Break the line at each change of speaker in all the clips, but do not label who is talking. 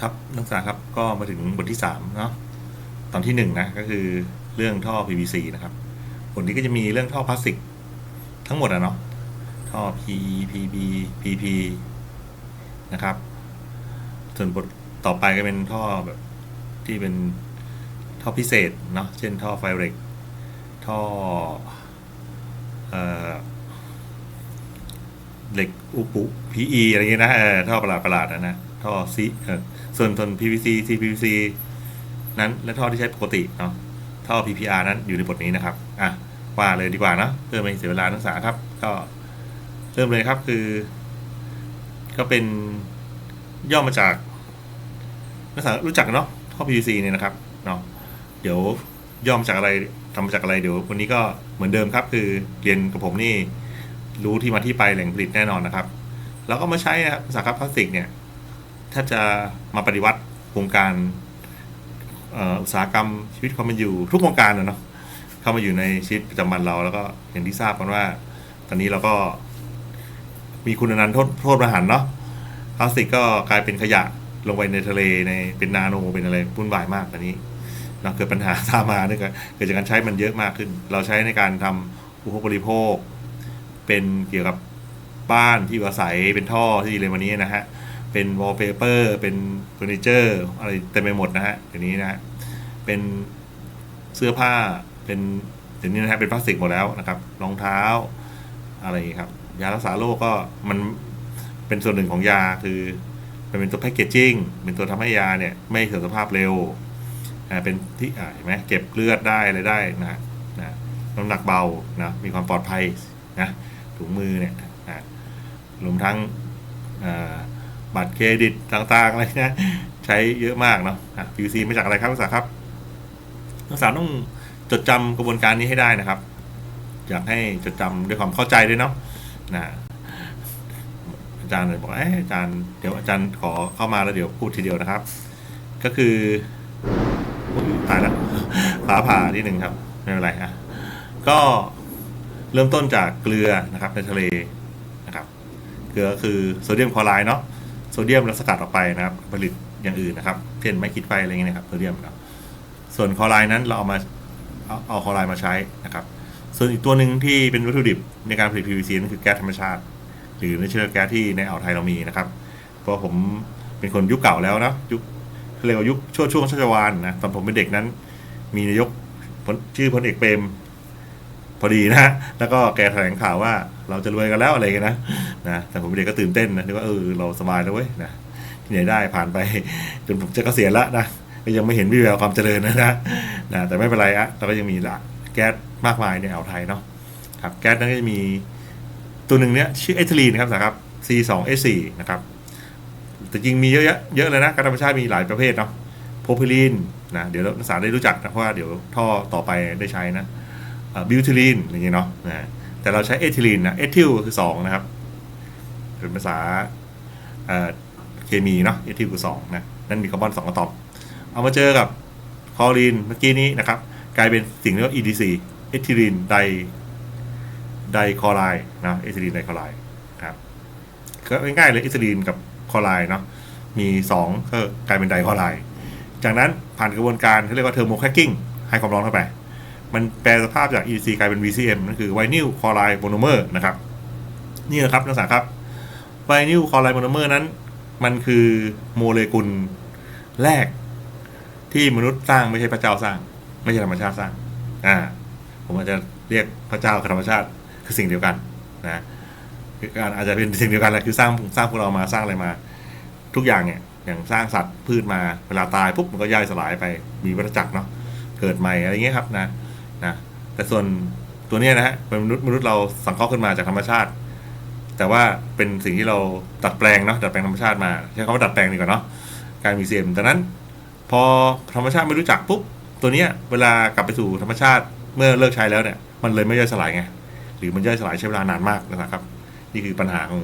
ครับนักศึกษาครับก็มาถึงบทที่สามเนาะตอนที่หนึ่งนะก็คือเรื่องท่อ PVC นะครับบทนี้ก็จะมีเรื่องท่อพลาสติกทั้งหมดอะเนาะท่อ PE PB PP นะครับ ส่วนบทต่อไปก็เป็นท่อแบบที่เป็นท่อพิเศษเนาะเช่นท่อไฟเรกท่อเอ่อเหล็กอุปุ PE อะไรเงี้ยนะเออท่อประหลาดประหลาดนะนะ ท่อซีเออส่วนส่วน PVC CPVC นั้นและท่อที่ใช้ปกติเนาะท่อ PPR นั้นอยู่ในบทนี้นะครับอะว่าเลยดีกว่าเนอะเพื่อไม่เสียเวลานักศึกษาครับ ก็เริ่มเลยครับคือ ก็เป็นย่อมาจากนักศึกษารู้จักเนาะท่อ PVC เนี่ยนะครับเนาะเดี๋ยวย่อมาจากอะไรทำมาจากอะไรเดี๋ยววันนี้ก็เหมือนเดิมครับ คือเรียนกับผมนี่รู้ที่มาที่ไปแหล่งผลิตแน่นอนนะครับ แล้วก็มาใช้นะครับสารพลาสติกเนี่ย ถ้าจะมาปฏิวัติวงการอุตสาหกรรมชีวิตความเป็นอยู่ ทุกวงการนะเนาะเข้ามาอยู่ในชีวิตประจำวันเราแล้วก็อย่างที่ทราบกันว่า ตอนนี้เราก็มีคุณนันโทษโทษประหารเนาะพลาสติกก็กลายเป็นขยะลงไปในทะเลในเป็นนาโนเป็นอะไรวุ่นวายมากตอนนี้เนาะเกิดปัญหาตามมาเนื่องจากเกิดจากการใช้มันเยอะมากขึ้น เราใช้ในการทำอุปโภคบริโภค เป็นเกี่ยวกับบ้านที่อยู่อาศัยเป็นท่อที่เรียนวันนี้นะฮะ เป็นวอลเปเปอร์เป็นเฟอร์นิเจอร์อะไรเต็มไปหมดนะฮะเดี๋ยวนี้นะฮะเป็นเสื้อผ้าเป็นเดี๋ยวนี้นะฮะเป็นพลาสติกหมดแล้วนะครับรองเท้าอะไรครับ ยารักษาโรคก็มันเป็นส่วนหนึ่งของยาคือมันเป็นตัวแพคเกจจิ้งเป็นตัวทำให้ยาเนี่ย ไม่เสื่อมสภาพเร็วอ่าเป็นที่อ่าเห็นไหมเก็บเลือดได้อะไรได้นะนะน้ำหนักเบานะมีความปลอดภัยนะถุงมือเนี่ยนะรวมทั้งอ่า บัตรเครดิตต่างๆอะไรนะใช้เยอะมากเนาะ PVC มาจากอะไรครับนักศึกษาครับนักศึกษาต้องจดจำกระบวนการนี้ให้ได้นะครับ อยากให้จดจำด้วยความเข้าใจด้วยเนาะนะอาจารย์เลยบอกเอยอาจารย์เดี๋ยวอาจารย์ขอเข้ามาแล้วเดี๋ยวพูดทีเดียวนะครับ ก็คือตายแล้วฟ้าผ่าที่หนึ่งครับไม่เป็นไรอะก็เริ่มต้นจากเกลือนะครับในทะเลนะครับ เกลือก็คือโซเดียมคลอไรด์เนาะ เดียมเราสกัดออกไปนะครับ ผลิตอย่างอื่นนะครับเช่นไม่คิดไฟอะไรเงี้ยนะครับโซเดียมครับส่วนคอไรด์นั้นเราเอามาเอาเอาคอไรด์มาใช้นะครับ ส่วนอีกตัวหนึ่งที่เป็นวัตถุดิบในการผลิต PVC นั่นคือแก๊สธรรมชาติ หรือในเชื้อแก๊สที่ในอ่าวไทยเรามีนะครับ เพราะผมเป็นคนยุคเก่าแล้วนะยุคเรียกว่ายุคช่วงช่วงชัชวาลนะตอนผมเป็นเด็กนั้น มีนายกชื่อพลเอกเปรม พอดีนะ แล้วก็แกแถลงข่าวว่าเราจะรวยกันแล้วอะไรกันนะนะแต่ผมเด็กก็ตื่นเต้นนะนึกว่าเออเราสบายแล้วเว้ยนะที่ไหนได้ผ่านไปจนผมจะเกษียณแล้วนะก็ยังไม่เห็นวิแววความเจริญนะนะนะแต่ไม่เป็นไรอะเราก็ยังมีละแก๊สมากมายในอ่าวไทยเนาะครับแก๊สนั้นก็จะมีตัวหนึ่งเนี้ยชื่อเอทิลีนครับนะครับ C2H4 นะครับแต่จริงมีเยอะแยะเยอะเลยนะการธรรมชาติมีหลายประเภทเนาะโพพิลีนนะเดี๋ยวนักศึกษาได้รู้จักนะเพราะว่าเดี๋ยวท่อต่อไปได้ใช้นะ บิวทิลีนอย่างเงี้ยเนาะนะแต่เราใช้เอทิลีนนะเอทิลคือสองนะครับ เป็นภาษาเคมีเนาะเอทิลคือสองนะนั่นมีคาร์บอนสองอะตอมเอามาเจอกับคลอรีนเมื่อกี้นี้นะครับ กลายเป็นสิ่งที่เรียกว่า EDC เอทิลีนไดไดคลอไรด์นะเอทิลีนไดคลอไรด์ครับก็ง่ายๆเลยเอทิลีนกับคลอไรด์เนาะมี2ก็กลายเป็นไดคลอไรด์จากนั้นผ่านกระบวนการเขาเรียกว่าเทอร์โมแคคกิ้งให้ความร้อนเข้าไป มันแปลสภาพจาก E C กลายเป็น VCM นั่นคือไวนิลคลอไรด์โมโนเมอร์นะครับ นี่นะครับนักศึกษาครับไวนิลคลอไรด์โมโนเมอร์นั้น มันคือโมเลกุลแรกที่มนุษย์สร้างไม่ใช่พระเจ้าสร้าง ไม่ใช่ธรรมชาติสร้างอ่าผมอาจจะเรียกพระเจ้ากับธรรมชาติคือสิ่งเดียวกันนะคือการอาจจะเป็นสิ่งเดียวกันแหละคือสร้างสร้างพวกเรามาสร้างอะไรมา ทุกอย่างเนี่ยอย่างสร้างสัตว์พืชมาเวลาตายปุ๊บมันก็ย่อยสลายไปมีวัฏจักรเนาะเกิดใหม่อะไรเงี้ยครับนะ นะแต่ส่วนตัวนี้นะฮะเป็นมนุษย์มนุษย์เราสังเคราะห์ขึ้นมาจากธรรมชาติ แต่ว่าเป็นสิ่งที่เราดัดแปลงเนาะดัดแปลงธรรมชาติมาใช้คำว่าดัดแปลงดีกว่าเนาะการมีเซียมดังนั้น พอธรรมชาติไม่รู้จักปุ๊บตัวเนี้ยเวลากลับไปสู่ธรรมชาติเมื่อเลิกใช้แล้วเนี่ย มันเลยไม่ย่อยสลายไงหรือมันย่อยสลายใช้เวลานานมากนะครับ นี่คือปัญหาของ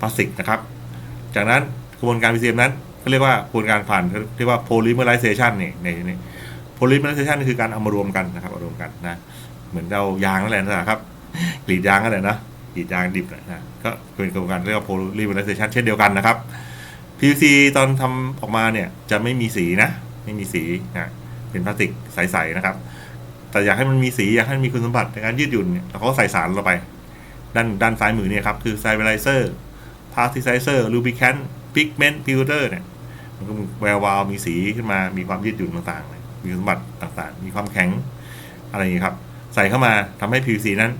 พลาสติกนะครับ จากนั้นกระบวนการ PCM นั้นเขาเรียกว่ากระบวนการผ่านเรียกว่า polymerization นี่ในใน polymerization คือการเอามารวมกันนะครับเอารวมกันนะเหมือนเรายางนั่นแหละนะครับกรีดยางนั่นแหละนะกรีดยางดิบนะก็เป็นกระบวนการเรียกว่า polymerization เช่นเดียวกันนะครับ PVC ตอนทำออกมาเนี่ยจะไม่มีสีนะ ไม่มีสีนะเป็นพลาสติกใสๆนะครับ แต่อยากให้มันมีสีอยากให้มันมีคุณสมบัติในการยืดหยุ่นเนี่ยเราก็ใส่สารลงไป ด้านด้านซ้ายมือเนี่ยครับคือ stabilizer plasticizer lubricant pigment filter เนี่ยมันก็มีแวววาวมีสีขึ้นมามีความยืดหยุ่นต่างๆเลย มีคุณสมบัติต่างๆ มีความแข็งอะไรอย่างนี้ครับ ใส่เข้ามาทำให้ PVC นั้น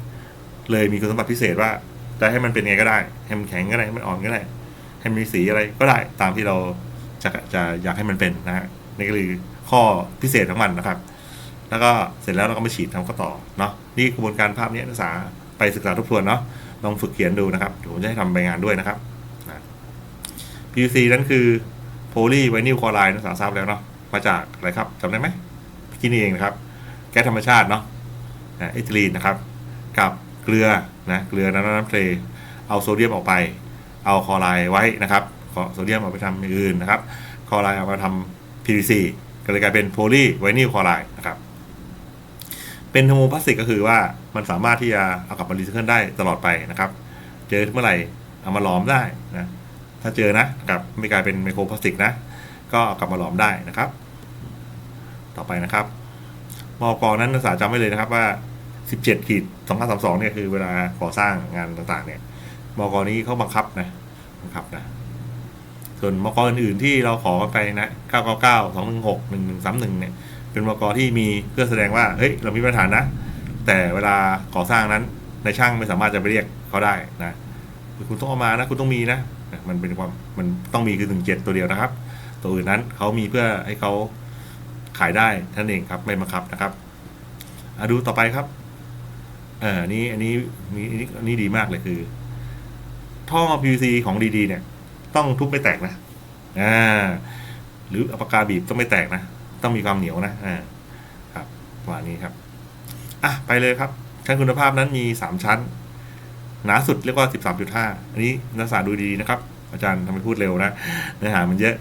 เลยมีคุณสมบัติพิเศษว่าจะให้มันเป็นไงก็ได้ให้มันแข็งก็ได้ให้มันอ่อนก็ได้ให้มันมีสีอะไรก็ได้ตามที่เราจะจะอยากให้มันเป็นนะฮะนี่ก็คือข้อพิเศษของมันนะครับ แล้วก็เสร็จแล้วเราก็มาฉีดทำข้อต่อเนาะนี่กระบวนการภาพนี้นักศึกษาไปศึกษาทบทวนเนาะลองฝึกเขียนดูนะครับเดี๋ยวผมจะให้ทำใบงานด้วยนะครับ PVC นั่นคือโพลีไวนิลคลอไรด์นักศึกษาทราบแล้วเนาะ มาจากอะไรครับจำได้ไหมพี่นี่เองนะครับ แก๊สธรรมชาติเนาะเอทิลีนนะครับ กับเกลือนะเกลือน้ำน้ำทะเลเอาโซเดียมออกไป เอาคลอไรด์ไว้นะครับโซเดียมเอาไปทำอย่างอื่นนะครับคลอไรด์เอามาทำ PVC ก็เลยกลายเป็นโพลีไวนิลคลอไรด์นะครับ เป็นโฮโมพลาสติกก็คือว่ามันสามารถที่จะเอากลับมารีไซเคิลได้ตลอดไปนะครับ เจอเมื่อไหร่เอามาหลอมได้นะถ้าเจอนะกับไม่กลายเป็นไมโครพลาสติกนะ ก็เอากลับมาหลอมได้นะครับ ต่อไปนะครับมอกนั้นนักศึกษาจำไว้เลยนะครับว่า 17ขีด2532เนี่ยคือเวลาก่อสร้างงานต่างๆ เนี่ยมอกนี้เขาบังคับนะบังคับนะ ส่วนมกอื่นๆที่เราขอไปนะ 999 216 1131 เนี่ย เป็นมกที่มีเพื่อแสดงว่าเฮ้ยเรามีมาตรฐานนะ แต่เวลาก่อสร้างนั้นในช่างไม่สามารถจะไปเรียกเขาได้นะคุณต้องเอามานะ คุณต้องมีนะ มันเป็นความมันต้องมีคือ 17 ตัวเดียวนะครับ ตัวอื่นนั้นเขามีเพื่อให้เขา ขายได้ท่านเองครับไม่บังคับนะครับอะดูต่อไปครับเออนี้อันนี้มีอันนี้อนี้ดีมากเลยคือ ท่อ PVC ของดีๆเนี่ย ต้องทุบไม่แตกนะอ่าหรืออปากาบีบต้องไม่แตกนะต้องมีความเหนียวนะอ่าครับประมาณนี้ครับอะไปเลยครับ ชั้นคุณภาพนั้นมีสามชั้น หนาสุดเรียกว่าสิบสามจุดห้าอันนี้นักศึกษาดูดีนะครับ อาจารย์ทำไมพูดเร็วนะเนื้อหามันเยอะ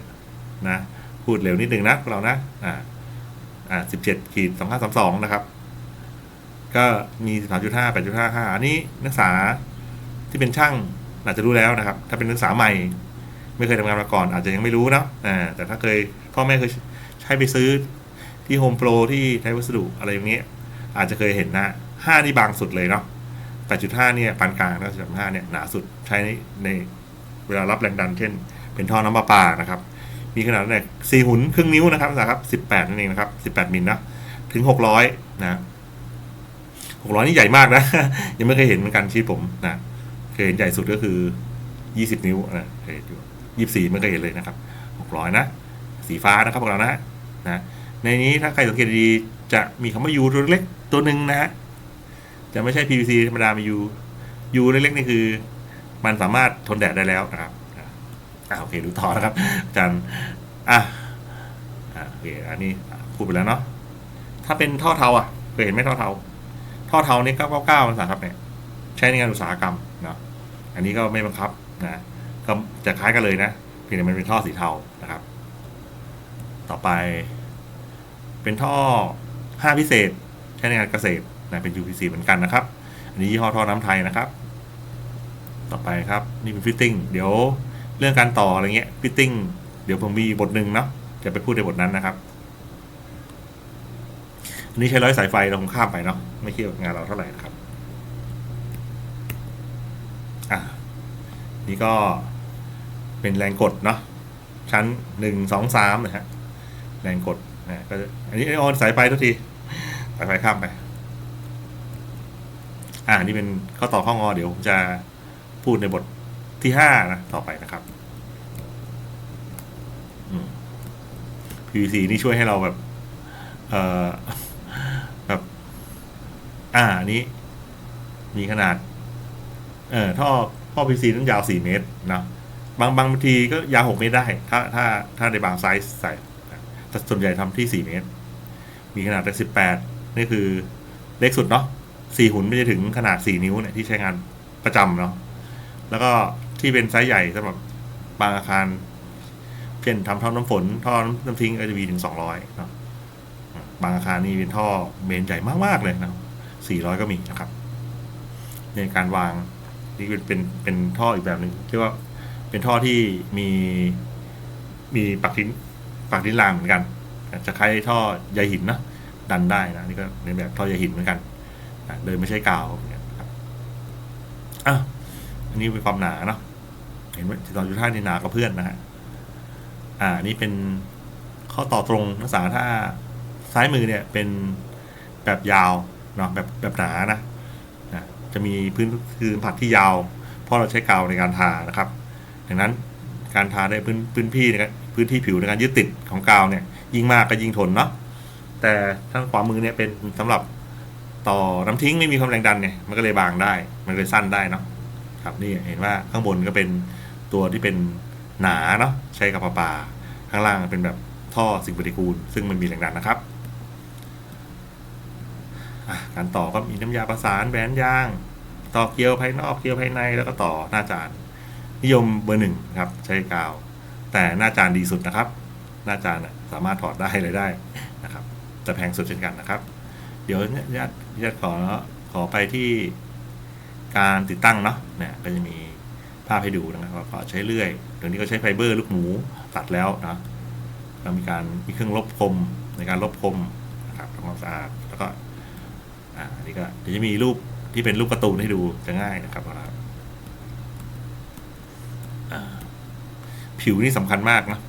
นะพูดเร็วนิดนึงนะพวกเรานะอ่า อ่าสิบเจ็ดขีดสองห้าสามสองนะครับ ก็มีสิบสามจุดห้าแปดจุดห้าห้าอันนี้นักศึกษาที่เป็นช่างอาจจะรู้แล้วนะครับ ถ้าเป็นนักศึกษาใหม่ ไม่เคยทำงานมาก่อน อาจจะยังไม่รู้เนาะอ่าแต่ถ้าเคยพ่อแม่เคยใช้ไปซื้อที่โฮมโปรที่ไทยวัสดุอะไรอย่างเงี้ยอาจจะเคยเห็นนะห้านี่บางสุดเลยเนาะแปดจุดห้าเนี่ยปานกลางแล้วจุดห้าเนี่ยหนาสุดใช้ในในเวลารับแรงดันเช่น เป็นท่อน้ำประปานะครับ มีขนาดเนี่ยสี่หุ่นครึ่งนิ้วนะครับนะครับสิบแปดนั่นเองนะครับสิบแปดมิลนะถึงหกร้อยนะหกร้อยนี่ใหญ่มากนะ ยังไม่เคยเห็นเหมือนกันชีวิตผมนะเคยเห็นใหญ่สุดก็คือยี่สิบนิ้วนะเคยเห็นอยู่ยี่สี่ไม่เคยเห็นเลยนะครับหกร้อยนะสีฟ้านะครับพวกเรานะนะในนี้ถ้าใครสังเกตดีจะมีคำว่า U ตัวเล็กตัวหนึ่งนะฮะจะไม่ใช่ PVC ธรรมดามี U U เล็กๆนี่คือ มันสามารถทนแดดได้แล้วนะครับ อ่าโอเคดูต่อนะครับอาจารย์อะอ่าโอเคอันนี้พูดไปแล้วเนาะถ้าเป็นท่อเทาอะเคยเห็นไหมท่อเทาท่อเทานี่999องศาเก้านะครับเนี่ยใช้ในงานอุตสาหกรรมเนาะอันนี้ก็ไม่บังคับนะก็จะคล้ายกันเลยนะเพียงแต่มันเป็นท่อสีเทานะครับ ต่อไป เป็นท่อ5พิเศษ ใช้ในงานเกษตรนะเป็น UPC เหมือนกันนะครับ อันนี้ยี่ห้อท่อน้ำไทยนะครับ ต่อไปครับนี่เป็นฟิตติ้งเดี๋ยว เรื่องการต่ออะไรเงี้ยฟิตติ้งเดี๋ยวผมมีบทหนึ่งเนาะจะไปพูดในบทนั้นนะครับอันนี้ใช้ร้อยสายไฟเราคงข้ามไปเนาะไม่เกี่ยวกับงานเราเท่าไหร่นะครับอะนี่ก็เป็นแรงกดเนาะชั้นหนึ่งสองสามนะฮะแรงกดนะก็อันนี้ออนสายไฟทุกทีสายไฟข้ามไป อ่านี่เป็นข้อต่อข้องอเดี๋ยวผมจะพูดในบท ที่ห้านะ ต่อไปนะครับอืม PVC นี่ช่วยให้เราแบบ เอ่อ แบบ อ่าอันนี้ มีขนาด เอ่อท่อท่อ PVC นั้นยาว4เมตรนะบางบางทีก็ยาว6เมตรได้ ถ้าถ้าถ้าในบางไซส์ใส่แต่ส่วนใหญ่ทำที่4เมตร มีขนาดแต่18นี่คือเล็กสุดเนาะ4หุ่นไม่จะถึงขนาด4นิ้วเนี่ยที่ใช้งานประจำเนาะแล้วก็ ที่เป็นไซส์ใหญ่สำหรับบางอาคารเช่นทำท่อน้ำฝนท่อน้ำทิ้งก็จะมีถึง200เนาะบางอาคารนี่เป็นท่อเมนใหญ่มากๆเลยนะ400ก็มีนะครับ ในการวางนี่เป็นเป็นเป็นท่ออีกแบบหนึ่งเรียกว่าเป็นท่อที่มีมีปักทิ้นปักทิ้นรางเหมือนกัน จะคล้ายท่อใยหินนะดันได้นะนี่ก็ในแบบท่อใยหินเหมือนกัน เลยไม่ใช่กาวอย่างเงี้ยนะครับ อันนี้เป็นความหนาเนาะเห็นไหมสองจุดห้านี่หนากว่าเพื่อนนะฮะอ่านี่เป็นข้อต่อตรงนักศึกษาถ้าซ้ายมือเนี่ยเป็นแบบยาวเนาะแบบแบบหนานะนะจะมีพื้นคือผัสที่ยาว เพราะเราใช้กาวในการทานะครับดังนั้นการทาได้พื้นพื้นที่ในการพื้นที่ผิวในการยึดติดของกาวเนี่ย ยิ่งมากก็ยิ่งทนเนาะแต่ทางขวามือเนี่ยเป็นสำหรับต่อน้ำทิ้งไม่มีความแรงดันเนี่ยมันก็เลยบางได้ มันเลยสั้นได้เนาะ ครับนี่เห็นว่าข้างบนก็เป็นตัวที่เป็นหนาเนาะใช้กับปลาปลาข้างล่างเป็นแบบท่อสิ่งปฏิกูล ซึ่งมันมีแรงดันนะครับการต่อก็มีน้ำยาประสานแบนยาง ต่อเกลียวภายนอกเกลียวภายในแล้วก็ต่อหน้าจานนิยมเบอร์หนึ่งครับ ใช้กาว แต่หน้าจานดีสุดนะครับ หน้าจานสามารถถอดได้เลยได้นะครับแต่แพงสุดเช่นกันนะครับ เดี๋ยวนี่ยญาติญาติขอขอไปที่ การติดตั้งเนาะเนี่ยก็จะมีภาพให้ดูนะครับว่าก็ใช้เลื่อยเดี๋ยวนี้ก็ใช้ไฟเบอร์ลูกหมูตัดแล้วนะแล้วมีการมีเครื่องลบคมในการลบคมนะครับทำความสะอาดแล้วก็อ่าอันนี้ก็เดี๋ยวจะมีรูปที่เป็นรูปการ์ตูนให้ดูจะง่ายนะครับผิวนี่สำคัญมากนะ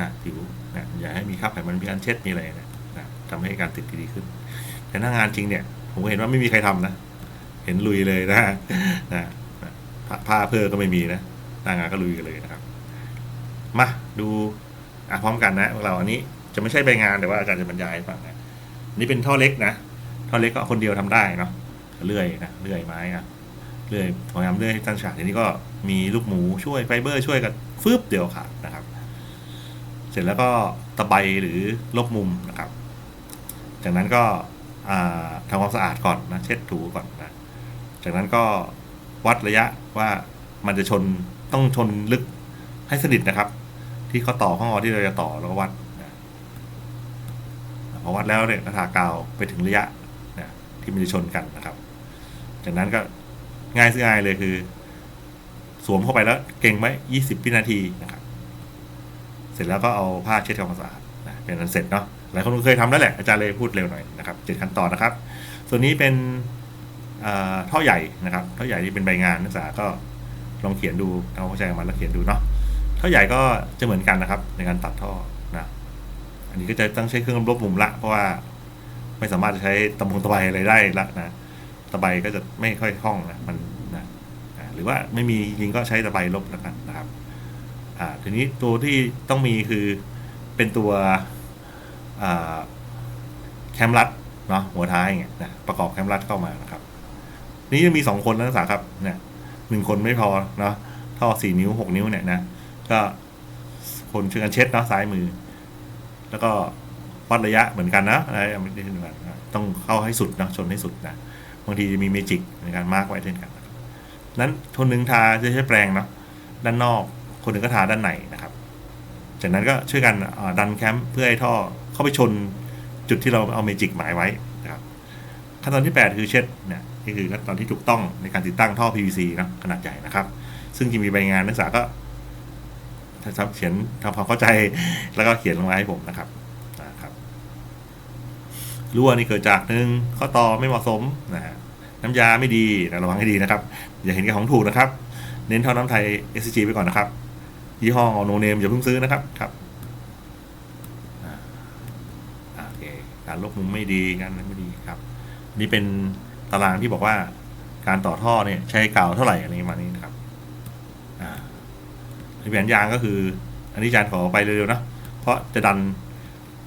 นะผิวนะอย่าให้มีคราบไขมันมีการเช็ดมีอะไรนะนะทำให้การติดดีขึ้น แต่หน้างานจริงเนี่ย ผมก็เห็นว่าไม่มีใครทำนะ เห็นลุยเลยนะนะผ้าเพื่อก็ไม่มีนะหน้างานก็ลุยกันเลยนะครับ มาดูอะพร้อมกันนะพวกเราอันนี้จะไม่ใช่ใบงานแต่ว่าอาจารย์จะบรรยายให้ฟังนะนี่เป็นท่อเล็กนะท่อเล็กก็คนเดียวทำได้เนาะเลื่อยนะเลื่อยไม้อะเลื่อยพยายามเลื่อยให้ตั้งฉากทีนี้ก็มีลูกหมูช่วยไฟเบอร์ช่วยกันฟึบเดียวขาดนะครับ เสร็จแล้วก็ตะไบหรือลบมุมนะครับ จากนั้นก็ทำความสะอาดก่อนนะเช็ดถูก่อนนะ จากนั้นก็วัดระยะว่ามันจะชนต้องชนลึกให้สนิทนะครับ ที่เขาต่อข้องอที่เราจะต่อแล้วก็วัดพอวัดแล้วเนี่ยก็ทากาวไปถึงระยะนะที่มันจะชนกันนะครับ จากนั้นก็ง่ายสุดง่ายเลยคือ สวมเข้าไปแล้วเก่งไว้20วินาทีนะครับ เสร็จแล้วก็เอาผ้าเช็ดทำความสะอาดนะเป็นอันเสร็จเนาะหลายคนเคยทำแล้วแหละอาจารย์เลยพูดเร็วหน่อยนะครับเจ็ดขั้นตอนนะครับ ส่วนนี้เป็น ท่อใหญ่นะครับท่อใหญ่ที่เป็นใบงานนักศึกษาก็ลองเขียนดูทำควาเข้าใจกับมันแล้วเขียนดูเนาะท่อใหญ่ก็จะเหมือนกันนะครับ ในการตัดท่อนะอันนี้ก็จะต้องใช้เครื่องลบมุมละ เพราะว่าไม่สามารถจะใช้ตะมงตะไบอะไรได้ละนะตะไบก็จะไม่ค่อยคล่องนะมันนะหรือว่าไม่มีจริงก็ใช้ตะไบลบแล้วกันนะครับอ่าทีนี้ตัวที่ต้องมีคือเป็นตัวแคมรัดเนาะหัวท้ายอย่างเงี้ยนะประกอบแคมรัดเข้ามานะครับ นี่จะมีสองคนนักศึกษาครับเนี่ยหนึ่งคนไม่พอเนาะท่อสี่นิ้วหกนิ้วเนี่ยนะก็คนช่วยกันเช็ดนะซ้ายมือ แล้วก็วัดระยะเหมือนกันนะอะไรไม่ได้เหมือนกันต้องเข้าให้สุดนะชนให้สุดนะบางทีจะมีเมจิกในการมาร์กไว้เช่นกันนะครับนั้นคนหนึ่งทาจะใช้แปรงเนาะด้านนอก คนหนึ่งก็ทาด้านในนะครับ จากนั้นก็ช่วยกันดันแคมป์เพื่อให้ท่อเข้าไปชนจุดที่เราเอาเมจิกหมายไว้นะครับขั้นตอนที่ 8 คือเช็ดเนี่ย นี่คือขั้นตอนที่ถูกต้องในการติดตั้งท่อ PVC นะขนาดใหญ่นะครับ ซึ่งจะมีใบงานนักศึกษาก็เขียนทำความเข้าใจแล้วก็เขียนลงมาให้ผมนะครับนะครับรั่วนี่เกิดจากหนึ่งข้อต่อไม่เหมาะสมนะฮะน้ำยาไม่ดีนะระวังให้ดีนะครับ อย่าเห็นแก่ของถูกนะครับ เน้นเท่าน้ำไทย SCG ไปก่อนนะครับ ยี่ห้อโนเนมอย่าเพิ่งซื้อนะครับครับการลบมุมไม่ดีการนั้นไม่ดีครับ นี่เป็น ตารางที่บอกว่าการต่อท่อเนี่ยใช้กาวเท่าไหร่อะไรประมานี้นะครับอ่าแผนยางก็คือ อันนี้อาจารย์ขอไปเร็วๆนะเพราะจะดัน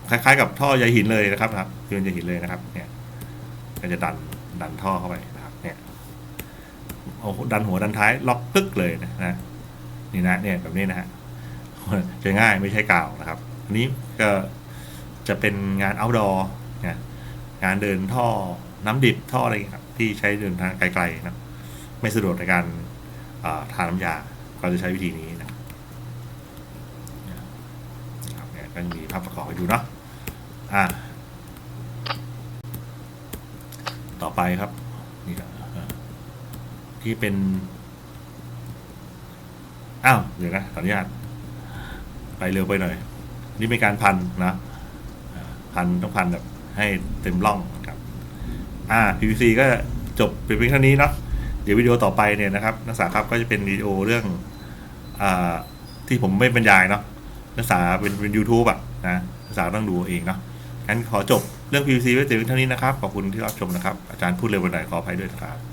คล้ายๆกับท่อใยหินเลยนะครับครับคือใยหินเลยนะครับ เนี่ยก็จะดันดันท่อเข้าไปนะครับ เนี่ยเอาดันหัวดันท้ายล็อกตึกเลยนะนะนี่นะเนี่ยแบบนี้นะฮะจะง่ายไม่ใช่กาวนะครับอันนี้ก็จะเป็นงาน outdoor งานเดินท่อ น้ำดิบท่ออะไรอย่างเงี้ยครับ ที่ใช้เดินทางไกลๆนะไม่สะดวกในการาทาน้ำยา ก็จะใช้วิธีนี้นะครับเนี่ยก็มีภาพประกอบให้ดูเนาะอ่าต่อไปครับนี่ครับที่เป็นอ้าวเดี๋ยวนะขออนุญาตไปเร็วไปหน่อย นี่เป็นการพันนะพันต้องพันแบบให้เต็มร่อง อ่า PVC ก็จบเป็นเพียงเท่านี้เนาะเดี๋ยววิดีโอต่อไปเนี่ยนะครับ นักศึกษาครับก็จะเป็นวิดีโอเรื่องอ่าที่ผมไม่บรรยายเนาะนักศึกษาเป็นเป็นยูทูบอะนะนักศึกษาต้องดูเองเนาะงั้นขอจบเรื่อง PVC ไว้เพียงเท่านี้นะครับขอบคุณที่รับชมนะครับอาจารย์พูดเร็วไปหน่อยขออภัยด้วยครับ